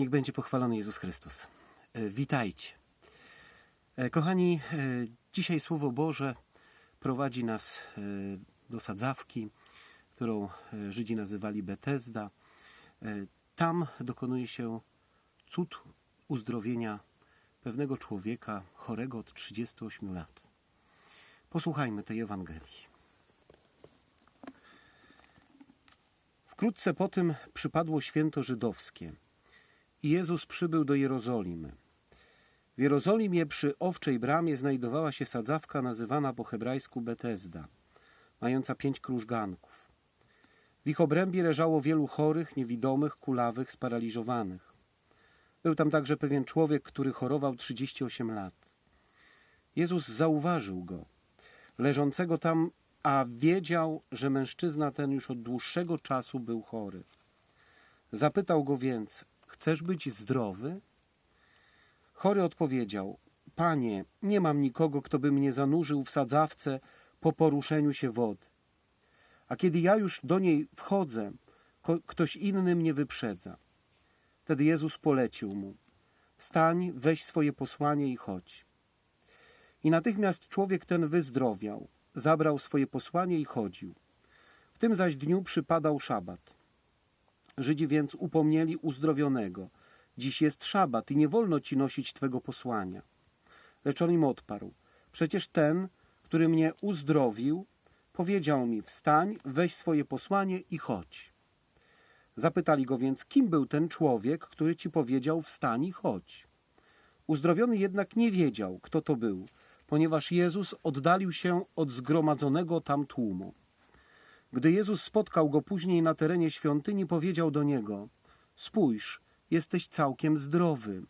Niech będzie pochwalony Jezus Chrystus. E, Witajcie. E, Kochani, e, dzisiaj Słowo Boże prowadzi nas do sadzawki, którą Żydzi nazywali Betesda. Tam dokonuje się cud uzdrowienia pewnego człowieka chorego od 38 lat. Posłuchajmy tej Ewangelii. Wkrótce po tym przypadło święto żydowskie Jezus przybył do Jerozolimy. W Jerozolimie przy Owczej Bramie znajdowała się sadzawka nazywana po hebrajsku Betesda, mająca pięć krużganków. W ich obrębie leżało wielu chorych, niewidomych, kulawych, sparaliżowanych. Był tam także pewien człowiek, który chorował 38 lat. Jezus zauważył go, leżącego tam, a wiedział, że mężczyzna ten już od dłuższego czasu był chory. Zapytał go więc, chcesz być zdrowy? Chory odpowiedział, panie, nie mam nikogo, kto by mnie zanurzył w sadzawce po poruszeniu się wody. A kiedy ja już do niej wchodzę, ktoś inny mnie wyprzedza. Wtedy Jezus polecił mu, wstań, weź swoje posłanie i chodź. I natychmiast człowiek ten wyzdrowiał, zabrał swoje posłanie i chodził. W tym zaś dniu przypadał szabat. Żydzi więc upomnieli uzdrowionego. Dziś jest szabat i nie wolno ci nosić twego posłania. Lecz on im odparł. Przecież ten, który mnie uzdrowił, powiedział mi, wstań, weź swoje posłanie i chodź. Zapytali go więc, kim był ten człowiek, który ci powiedział, wstań i chodź. Uzdrowiony jednak nie wiedział, kto to był, ponieważ Jezus oddalił się od zgromadzonego tam tłumu. Gdy Jezus spotkał go później na terenie świątyni, powiedział do niego: Spójrz, jesteś całkiem zdrowy.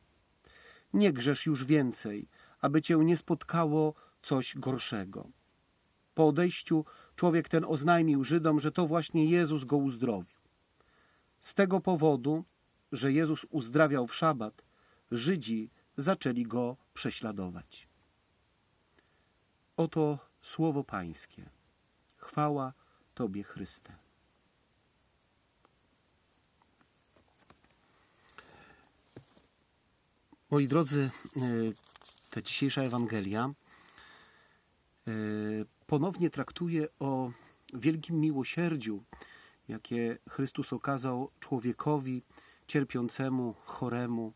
Nie grzesz już więcej, aby cię nie spotkało coś gorszego. Po odejściu człowiek ten oznajmił Żydom, że to właśnie Jezus go uzdrowił. Z tego powodu, że Jezus uzdrawiał w szabat, Żydzi zaczęli go prześladować. Oto słowo Pańskie. Chwała Tobie, Chryste. Moi drodzy, e, ta dzisiejsza Ewangelia e, ponownie traktuje o wielkim miłosierdziu, jakie Chrystus okazał człowiekowi cierpiącemu, choremu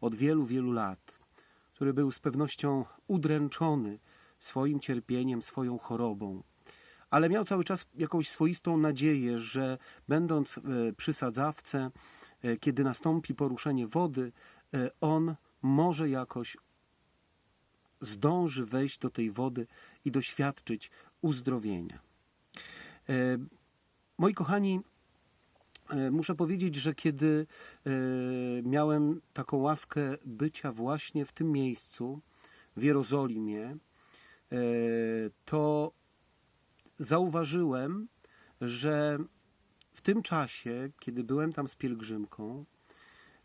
od wielu, wielu lat, który był z pewnością udręczony swoim cierpieniem, swoją chorobą, ale miał cały czas jakąś swoistą nadzieję, że będąc e, przy sadzawce, kiedy nastąpi poruszenie wody, e, on może jakoś zdąży wejść do tej wody i doświadczyć uzdrowienia. E, Moi kochani, muszę powiedzieć, że kiedy miałem taką łaskę bycia właśnie w tym miejscu, w Jerozolimie, to zauważyłem, że w tym czasie, kiedy byłem tam z pielgrzymką,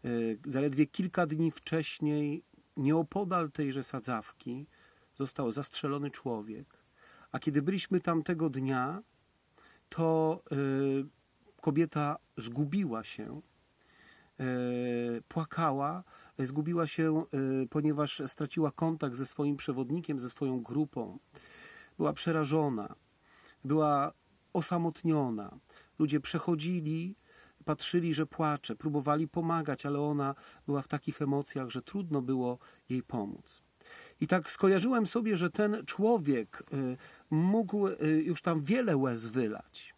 e, zaledwie kilka dni wcześniej, nieopodal tejże sadzawki, został zastrzelony człowiek. A kiedy byliśmy tam tego dnia, to e, kobieta zgubiła się, e, płakała, zgubiła się, ponieważ straciła kontakt ze swoim przewodnikiem, ze swoją grupą. Była przerażona, była osamotniona. Ludzie przechodzili, patrzyli, że płacze, próbowali pomagać, ale ona była w takich emocjach, że trudno było jej pomóc. I tak skojarzyłem sobie, że ten człowiek y, mógł y, już tam wiele łez wylać.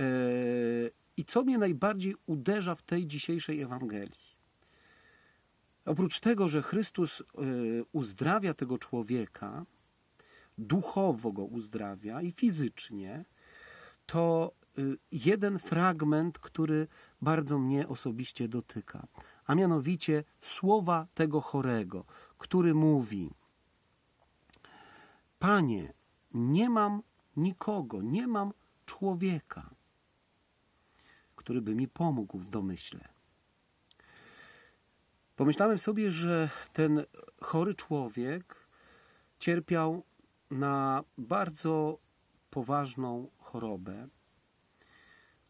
Y, I co mnie najbardziej uderza w tej dzisiejszej Ewangelii? Oprócz tego, że Chrystus uzdrawia tego człowieka, duchowo go uzdrawia i fizycznie, to y, jeden fragment, który bardzo mnie osobiście dotyka, a mianowicie słowa tego chorego, który mówi: Panie, nie mam nikogo, nie mam człowieka, który by mi pomógł w domyśle. Pomyślałem sobie, że ten chory człowiek cierpiał na bardzo poważną chorobę.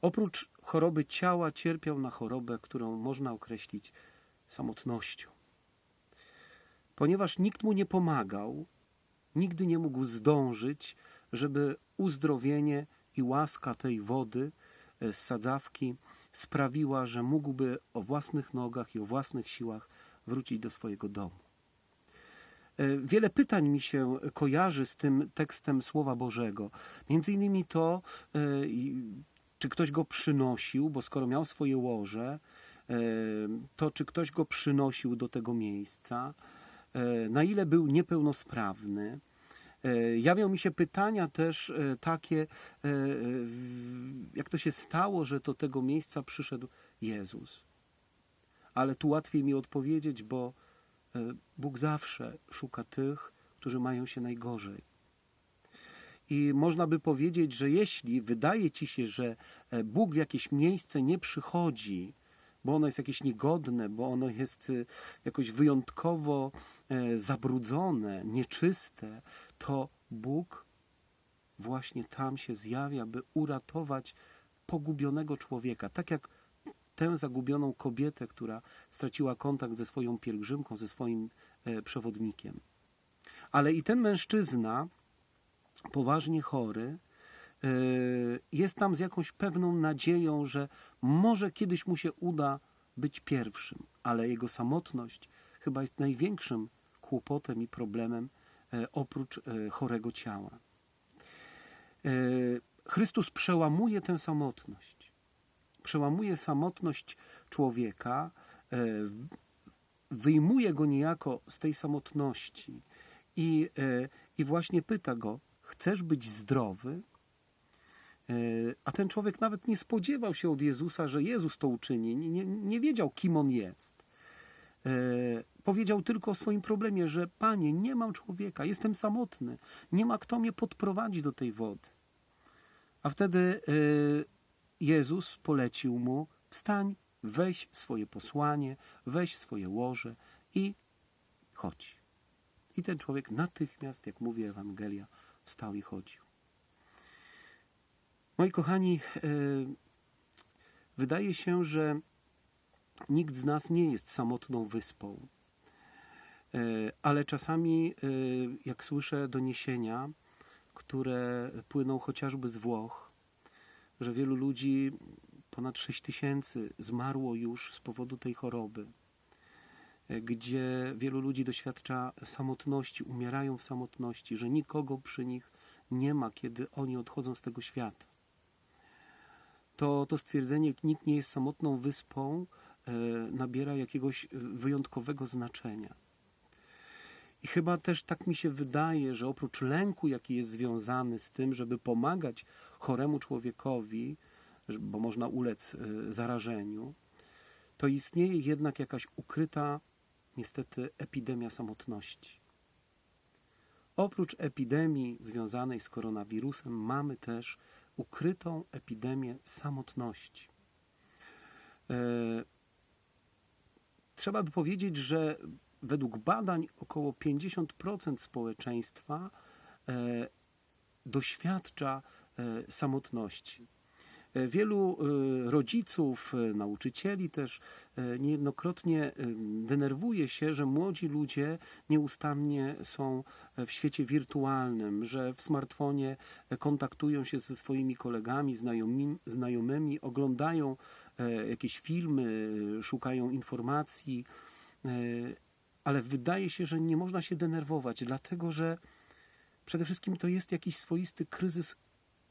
Oprócz choroby ciała cierpiał na chorobę, którą można określić samotnością. Ponieważ nikt mu nie pomagał, nigdy nie mógł zdążyć, żeby uzdrowienie i łaska tej wody e, z sadzawki sprawiła, że mógłby o własnych nogach i o własnych siłach wrócić do swojego domu. E, Wiele pytań mi się kojarzy z tym tekstem Słowa Bożego. Między innymi to, e, czy ktoś go przynosił, bo skoro miał swoje łoże, e, to czy ktoś go przynosił do tego miejsca, na ile był niepełnosprawny. Jawią mi się pytania też takie, jak to się stało, że do tego miejsca przyszedł Jezus. Ale tu łatwiej mi odpowiedzieć, bo Bóg zawsze szuka tych, którzy mają się najgorzej. I można by powiedzieć, że jeśli wydaje ci się, że e, Bóg w jakieś miejsce nie przychodzi, bo ono jest jakieś niegodne, bo ono jest e, jakoś wyjątkowo e, zabrudzone, nieczyste, to Bóg właśnie tam się zjawia, by uratować pogubionego człowieka. Tak jak tę zagubioną kobietę, która straciła kontakt ze swoją pielgrzymką, ze swoim e, przewodnikiem. Ale i ten mężczyzna, poważnie chory, e, jest tam z jakąś pewną nadzieją, że może kiedyś mu się uda być pierwszym, ale jego samotność chyba jest największym kłopotem i problemem e, oprócz chorego ciała. Chrystus przełamuje tę samotność. Przełamuje samotność człowieka, e, wyjmuje go niejako z tej samotności i, e, i właśnie pyta go: Chcesz być zdrowy? E, A ten człowiek nawet nie spodziewał się od Jezusa, że Jezus to uczyni. Nie, nie, wiedział, kim on jest. Powiedział tylko o swoim problemie, że Panie, nie mam człowieka, jestem samotny, nie ma kto mnie podprowadzić do tej wody. A wtedy Jezus polecił mu: Wstań, weź swoje posłanie, weź swoje łoże i chodź. I ten człowiek natychmiast, jak mówi Ewangelia, wstał i chodził. Moi kochani, e, wydaje się, że nikt z nas nie jest samotną wyspą. E, Ale czasami, e, jak słyszę doniesienia, które płyną chociażby z Włoch, że wielu ludzi, ponad 6 tysięcy, zmarło już z powodu tej choroby, e, gdzie wielu ludzi doświadcza samotności, umierają w samotności, że nikogo przy nich nie ma, kiedy oni odchodzą z tego świata. To, to stwierdzenie, nikt nie jest samotną wyspą, e, nabiera jakiegoś wyjątkowego znaczenia. I chyba też tak mi się wydaje, że oprócz lęku, jaki jest związany z tym, żeby pomagać choremu człowiekowi, bo można ulec e, zarażeniu, to istnieje jednak jakaś ukryta, niestety, epidemia samotności. Oprócz epidemii związanej z koronawirusem, mamy też ukrytą epidemię samotności. E, Trzeba by powiedzieć, że według badań około 50% społeczeństwa e, doświadcza samotności. E, Wielu e, rodziców, e, nauczycieli też e, niejednokrotnie e, denerwuje się, że młodzi ludzie nieustannie są w świecie wirtualnym, że w smartfonie e, kontaktują się ze swoimi kolegami, znajomi, znajomymi, oglądają e, jakieś filmy, e, szukają informacji, e, ale wydaje się, że nie można się denerwować, dlatego że przede wszystkim to jest jakiś swoisty kryzys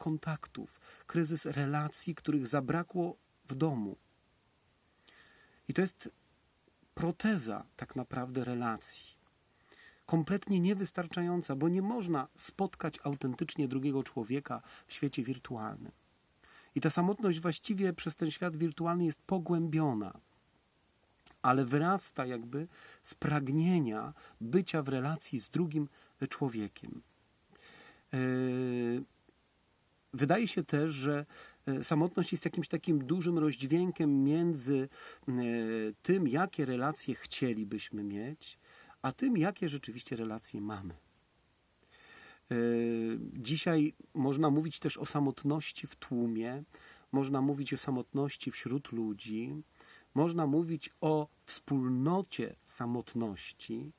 kontaktów, kryzys relacji, których zabrakło w domu. I to jest proteza tak naprawdę relacji. Kompletnie niewystarczająca, bo nie można spotkać autentycznie drugiego człowieka w świecie wirtualnym. I ta samotność właściwie przez ten świat wirtualny jest pogłębiona, ale wyrasta jakby z pragnienia bycia w relacji z drugim człowiekiem. Yy, Wydaje się też, że e, samotność jest jakimś takim dużym rozdźwiękiem między e, tym, jakie relacje chcielibyśmy mieć, a tym, jakie rzeczywiście relacje mamy. E, Dzisiaj można mówić też o samotności w tłumie, można mówić o samotności wśród ludzi, można mówić o wspólnocie samotności.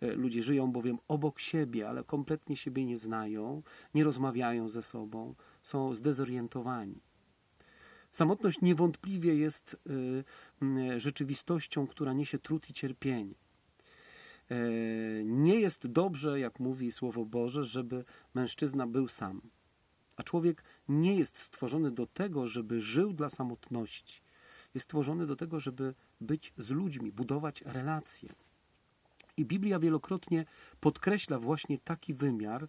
E, Ludzie żyją bowiem obok siebie, ale kompletnie siebie nie znają, nie rozmawiają ze sobą, są zdezorientowani. Samotność niewątpliwie jest y, rzeczywistością, która niesie trud i cierpienie. E, Nie jest dobrze, jak mówi Słowo Boże, żeby mężczyzna był sam. A człowiek nie jest stworzony do tego, żeby żył dla samotności. Jest stworzony do tego, żeby być z ludźmi, budować relacje. I Biblia wielokrotnie podkreśla właśnie taki wymiar e,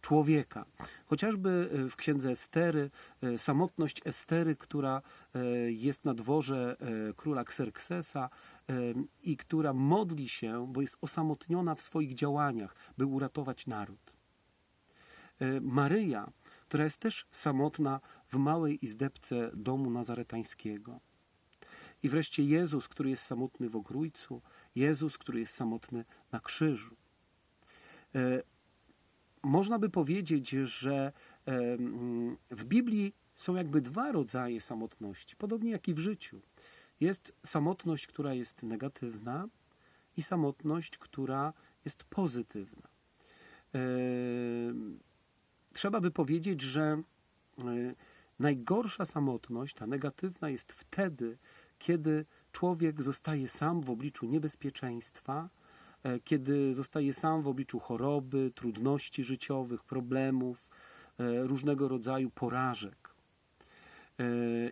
człowieka. Chociażby e, w księdze Estery, e, samotność Estery, która jest na dworze króla Xerxesa i która modli się, bo jest osamotniona w swoich działaniach, by uratować naród. Maryja, która jest też samotna w małej izdebce domu nazaretańskiego. I wreszcie Jezus, który jest samotny w ogrójcu, Jezus, który jest samotny na krzyżu. E, Można by powiedzieć, że e, w Biblii są jakby dwa rodzaje samotności, podobnie jak i w życiu. Jest samotność, która jest negatywna i samotność, która jest pozytywna. E, Trzeba by powiedzieć, że najgorsza samotność, ta negatywna, jest wtedy, kiedy człowiek zostaje sam w obliczu niebezpieczeństwa, e, kiedy zostaje sam w obliczu choroby, trudności życiowych, problemów, e, różnego rodzaju porażek. E,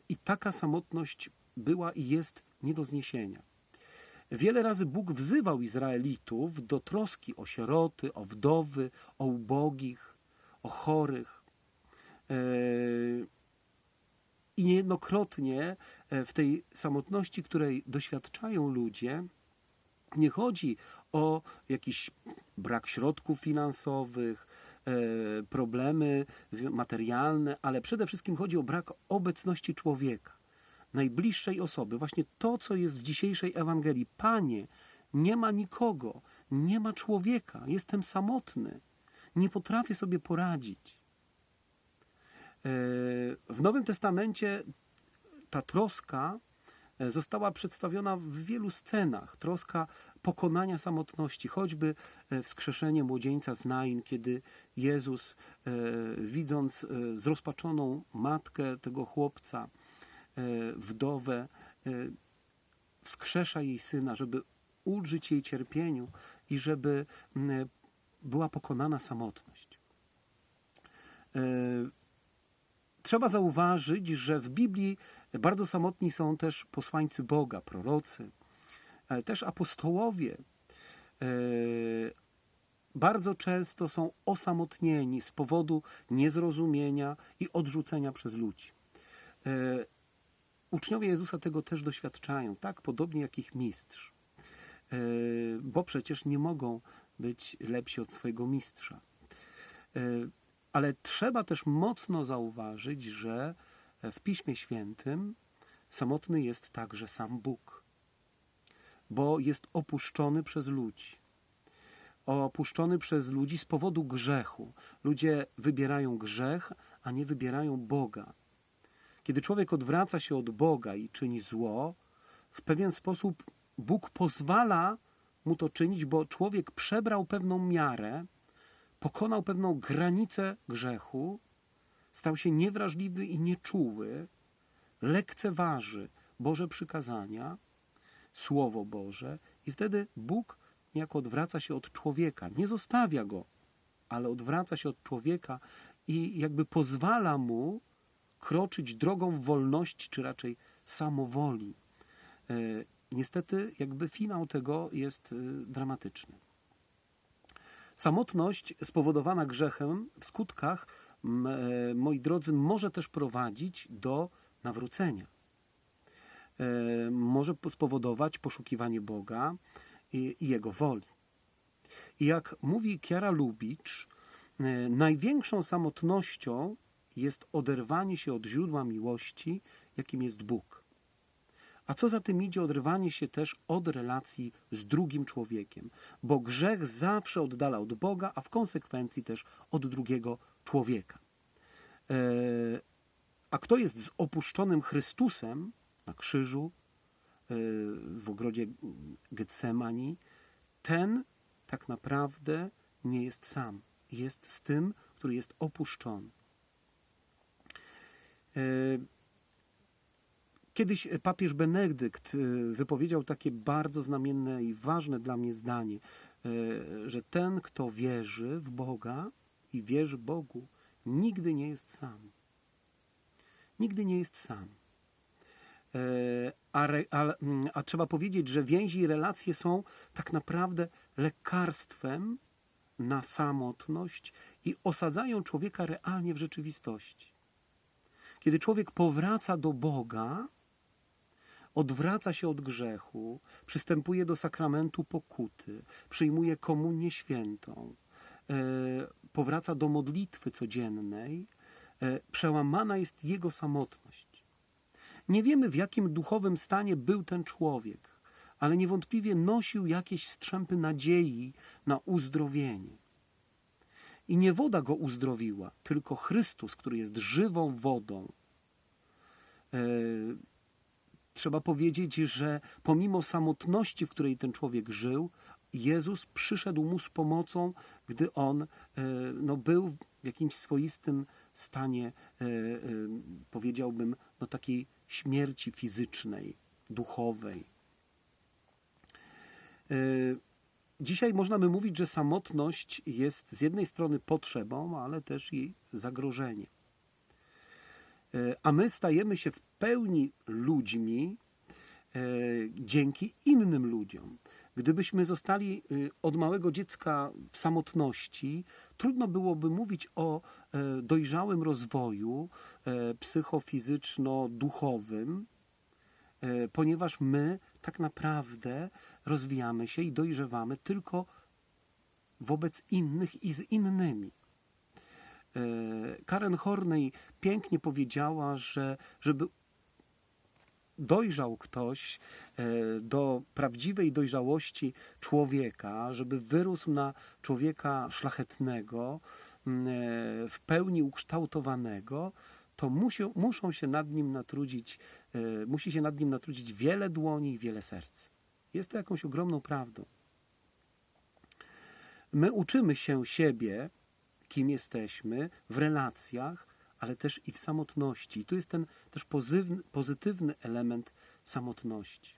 I taka samotność była i jest nie do zniesienia. Wiele razy Bóg wzywał Izraelitów do troski o sieroty, o wdowy, o ubogich, o chorych. I niejednokrotnie e, w tej samotności, której doświadczają ludzie, nie chodzi o jakiś brak środków finansowych, e, problemy materialne, ale przede wszystkim chodzi o brak obecności człowieka, najbliższej osoby. Właśnie to, co jest w dzisiejszej Ewangelii. Panie, nie ma nikogo, nie ma człowieka, jestem samotny, nie potrafię sobie poradzić. E, W Nowym Testamencie ta troska e, została przedstawiona w wielu scenach. Troska pokonania samotności, choćby e, wskrzeszenie młodzieńca z Nain, kiedy Jezus, widząc zrozpaczoną matkę tego chłopca, wdowę, wskrzesza jej syna, żeby ulżyć jej cierpieniu i żeby była pokonana samotność. E, Trzeba zauważyć, że w Biblii bardzo samotni są też posłańcy Boga, prorocy, ale też apostołowie. E, Bardzo często są osamotnieni z powodu niezrozumienia i odrzucenia przez ludzi. E, Uczniowie Jezusa tego też doświadczają, tak podobnie jak ich mistrz, E, bo przecież nie mogą być lepsi od swojego mistrza. E, ale trzeba też mocno zauważyć, że w Piśmie Świętym samotny jest także sam Bóg, bo jest opuszczony przez ludzi. Opuszczony przez ludzi z powodu grzechu. Ludzie wybierają grzech, a nie wybierają Boga. Kiedy człowiek odwraca się od Boga i czyni zło, w pewien sposób Bóg pozwala mu to czynić, bo człowiek przebrał pewną miarę, pokonał pewną granicę grzechu, stał się niewrażliwy i nieczuły, lekceważy Boże przykazania, Słowo Boże, i wtedy Bóg niejako odwraca się od człowieka. Nie zostawia go, ale odwraca się od człowieka i jakby pozwala mu kroczyć drogą wolności, czy raczej samowoli. E, Niestety, jakby finał tego jest e, dramatyczny. Samotność spowodowana grzechem w skutkach, e, moi drodzy, może też prowadzić do nawrócenia. E, Może spowodować poszukiwanie Boga i, i Jego woli. I jak mówi Kiara Lubicz, e, największą samotnością jest oderwanie się od źródła miłości, jakim jest Bóg. A co za tym idzie, odrywanie się też od relacji z drugim człowiekiem, bo grzech zawsze oddala od Boga, a w konsekwencji też od drugiego człowieka. E, A kto jest z opuszczonym Chrystusem, na krzyżu, y, w ogrodzie Getsemani, ten tak naprawdę nie jest sam. Jest z tym, który jest opuszczony. Kiedyś papież Benedykt y, wypowiedział takie bardzo znamienne i ważne dla mnie zdanie, y, że ten, kto wierzy w Boga i wierzy Bogu, nigdy nie jest sam. Nigdy nie jest sam. E, A, re, a, mm, a trzeba powiedzieć, że więzi i relacje są tak naprawdę lekarstwem na samotność i osadzają człowieka realnie w rzeczywistości. Kiedy człowiek powraca do Boga, odwraca się od grzechu, przystępuje do sakramentu pokuty, przyjmuje komunię świętą, e, powraca do modlitwy codziennej, e, przełamana jest jego samotność. Nie wiemy, w jakim duchowym stanie był ten człowiek, ale niewątpliwie nosił jakieś strzępy nadziei na uzdrowienie. I nie woda go uzdrowiła, tylko Chrystus, który jest żywą wodą. Trzeba powiedzieć, że pomimo samotności, w której ten człowiek żył, Jezus przyszedł mu z pomocą, gdy on e, no, był w jakimś swoistym stanie, e, e, powiedziałbym, no, takiej śmierci fizycznej, duchowej. Dzisiaj można by mówić, że samotność jest z jednej strony potrzebą, ale też i zagrożeniem. E, A my stajemy się w pełni ludźmi e, dzięki innym ludziom. Gdybyśmy zostali e, od małego dziecka w samotności, trudno byłoby mówić o dojrzałym rozwoju psychofizyczno-duchowym, ponieważ my tak naprawdę rozwijamy się i dojrzewamy tylko wobec innych i z innymi. E, Karen Horney pięknie powiedziała, że żeby dojrzał ktoś e, do prawdziwej dojrzałości człowieka, żeby wyrósł na człowieka szlachetnego, e, w pełni ukształtowanego, to musi, muszą się nad nim natrudzić, musi się nad nim natrudzić wiele dłoni i wiele serc. Jest to jakąś ogromną prawdą. My uczymy się siebie, kim jesteśmy, w relacjach, ale też i w samotności. I tu jest ten też pozytywny, pozytywny element samotności.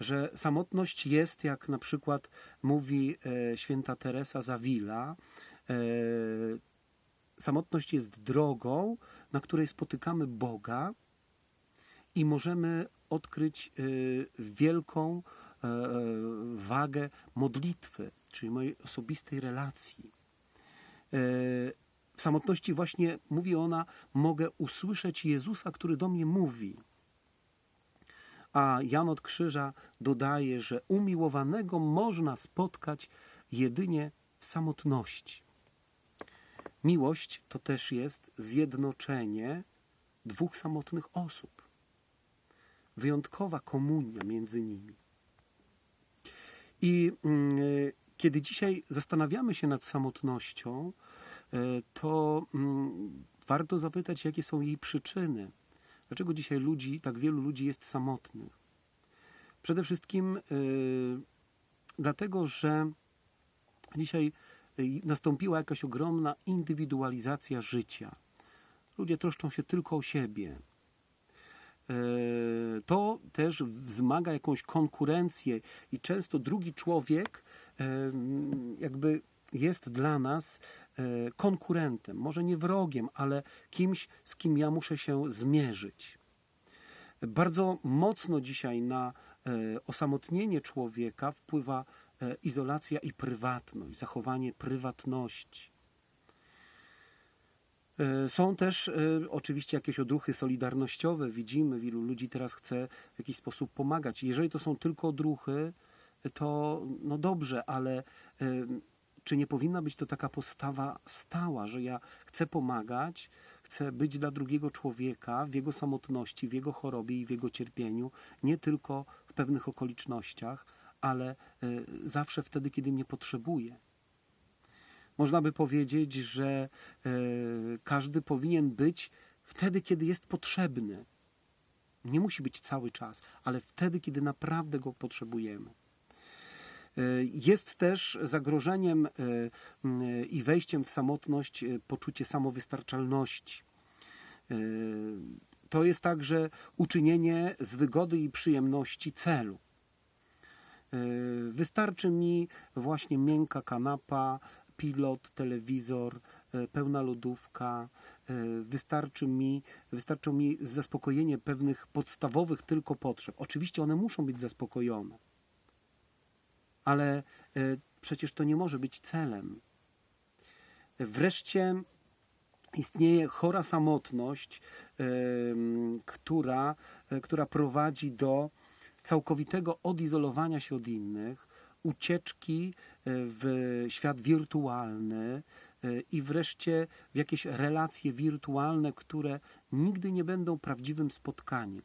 Że samotność jest, jak na przykład mówi e, święta Teresa Zawila, e, samotność jest drogą, na której spotykamy Boga i możemy odkryć e, wielką e, e, wagę modlitwy, czyli mojej osobistej relacji. E, W samotności właśnie mówi ona, mogę usłyszeć Jezusa, który do mnie mówi. A Jan od Krzyża dodaje, że umiłowanego można spotkać jedynie w samotności. Miłość to też jest zjednoczenie dwóch samotnych osób. Wyjątkowa komunia między nimi. I e, kiedy dzisiaj zastanawiamy się nad samotnością, to mm, warto zapytać, jakie są jej przyczyny. Dlaczego dzisiaj ludzi, tak wielu ludzi jest samotnych? Przede wszystkim e, dlatego, że dzisiaj e, nastąpiła jakaś ogromna indywidualizacja życia. Ludzie troszczą się tylko o siebie. E, To też wzmaga jakąś konkurencję i często drugi człowiek e, jakby jest dla nas e, konkurentem, może nie wrogiem, ale kimś, z kim ja muszę się zmierzyć. Bardzo mocno dzisiaj na e, osamotnienie człowieka wpływa e, izolacja i prywatność, zachowanie prywatności. E, Są też e, oczywiście jakieś odruchy solidarnościowe. Widzimy, wielu ludzi teraz chce w jakiś sposób pomagać. Jeżeli to są tylko odruchy, to no dobrze, ale e, czy nie powinna być to taka postawa stała, że ja chcę pomagać, chcę być dla drugiego człowieka w jego samotności, w jego chorobie i w jego cierpieniu, nie tylko w pewnych okolicznościach, ale e, zawsze wtedy, kiedy mnie potrzebuje. Można by powiedzieć, że e, każdy powinien być wtedy, kiedy jest potrzebny. Nie musi być cały czas, ale wtedy, kiedy naprawdę go potrzebujemy. E, Jest też zagrożeniem e, i wejściem w samotność e, poczucie samowystarczalności. To jest także uczynienie z wygody i przyjemności celu. Wystarczy mi właśnie miękka kanapa, pilot, telewizor, pełna lodówka. Wystarczy mi, wystarczą mi zaspokojenie pewnych podstawowych tylko potrzeb. Oczywiście one muszą być zaspokojone, ale e, przecież to nie może być celem. Wreszcie istnieje chora samotność, która, e, która prowadzi do całkowitego odizolowania się od innych, ucieczki e, w świat wirtualny i wreszcie w jakieś relacje wirtualne, które nigdy nie będą prawdziwym spotkaniem.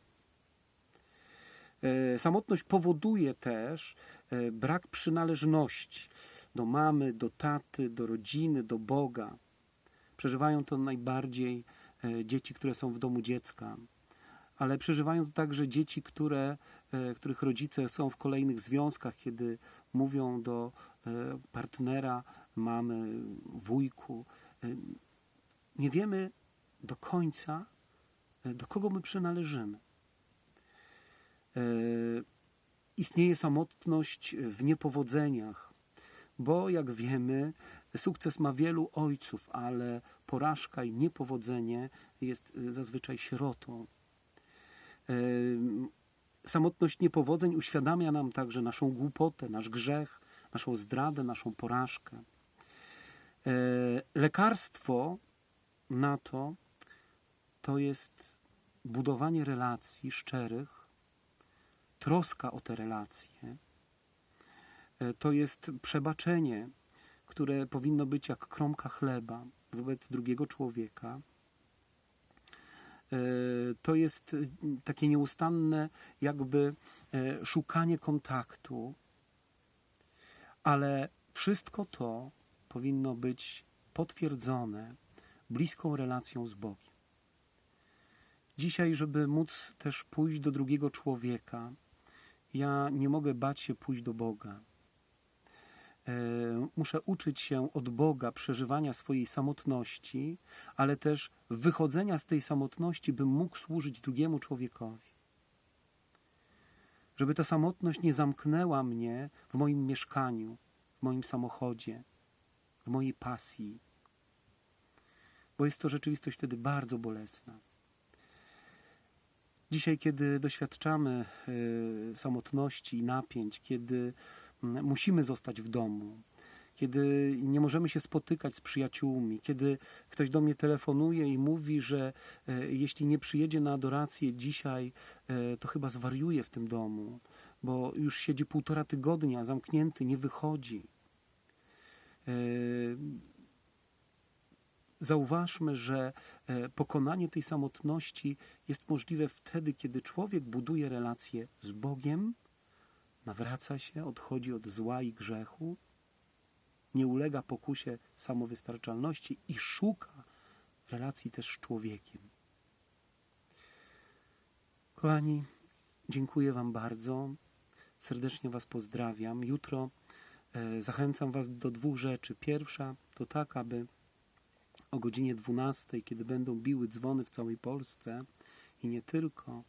E, Samotność powoduje też e, brak przynależności do mamy, do taty, do rodziny, do Boga. Przeżywają to najbardziej e, dzieci, które są w domu dziecka, ale przeżywają to także dzieci, które, których rodzice są w kolejnych związkach, kiedy mówią do partnera, mamy, wujku. Nie wiemy do końca, do kogo my przynależymy. E, Istnieje samotność w niepowodzeniach, bo jak wiemy, sukces ma wielu ojców, ale porażka i niepowodzenie jest e, zazwyczaj sierotą. E, Samotność niepowodzeń uświadamia nam także naszą głupotę, nasz grzech, naszą zdradę, naszą porażkę. Lekarstwo na to to jest budowanie relacji szczerych, troska o te relacje. E, To jest przebaczenie, które powinno być jak kromka chleba wobec drugiego człowieka. E, To jest y, takie nieustanne, jakby e, szukanie kontaktu, ale wszystko to powinno być potwierdzone bliską relacją z Bogiem. Dzisiaj, żeby móc też pójść do drugiego człowieka, ja nie mogę bać się pójść do Boga. E, Muszę uczyć się od Boga przeżywania swojej samotności, ale też wychodzenia z tej samotności, bym mógł służyć drugiemu człowiekowi. Żeby ta samotność nie zamknęła mnie w moim mieszkaniu, w moim samochodzie, w mojej pasji, bo jest to rzeczywistość wtedy bardzo bolesna. Dzisiaj, kiedy doświadczamy y, samotności i napięć, kiedy mm, musimy zostać w domu, kiedy nie możemy się spotykać z przyjaciółmi, kiedy ktoś do mnie telefonuje i mówi, że e, jeśli nie przyjedzie na adorację dzisiaj, e, to chyba zwariuje w tym domu, bo już siedzi półtora tygodnia zamknięty, nie wychodzi. Zauważmy, że e, pokonanie tej samotności jest możliwe wtedy, kiedy człowiek buduje relacje z Bogiem, nawraca się, odchodzi od zła i grzechu, nie ulega pokusie samowystarczalności i szuka relacji też z człowiekiem. Kochani, dziękuję Wam bardzo. Serdecznie Was pozdrawiam. Jutro e, zachęcam Was do dwóch rzeczy. Pierwsza to tak, aby o godzinie 12, kiedy będą biły dzwony w całej Polsce i nie tylko,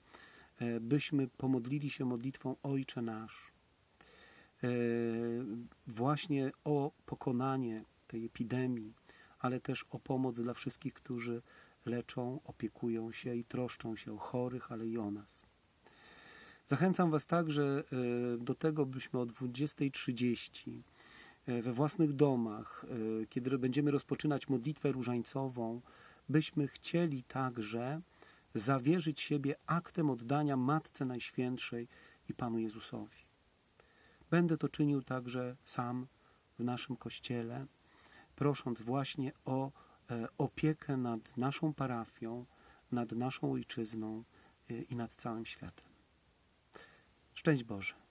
e, byśmy pomodlili się modlitwą Ojcze Nasz. E, Właśnie o pokonanie tej epidemii, ale też o pomoc dla wszystkich, którzy leczą, opiekują się i troszczą się o chorych, ale i o nas. Zachęcam Was także e, do tego, byśmy o 20.30 e, we własnych domach, e, kiedy będziemy rozpoczynać modlitwę różańcową, byśmy chcieli także zawierzyć siebie aktem oddania Matce Najświętszej i Panu Jezusowi. Będę to czynił także sam w naszym kościele, prosząc właśnie o e, opiekę nad naszą parafią, nad naszą ojczyzną e, i nad całym światem. Szczęść Boże.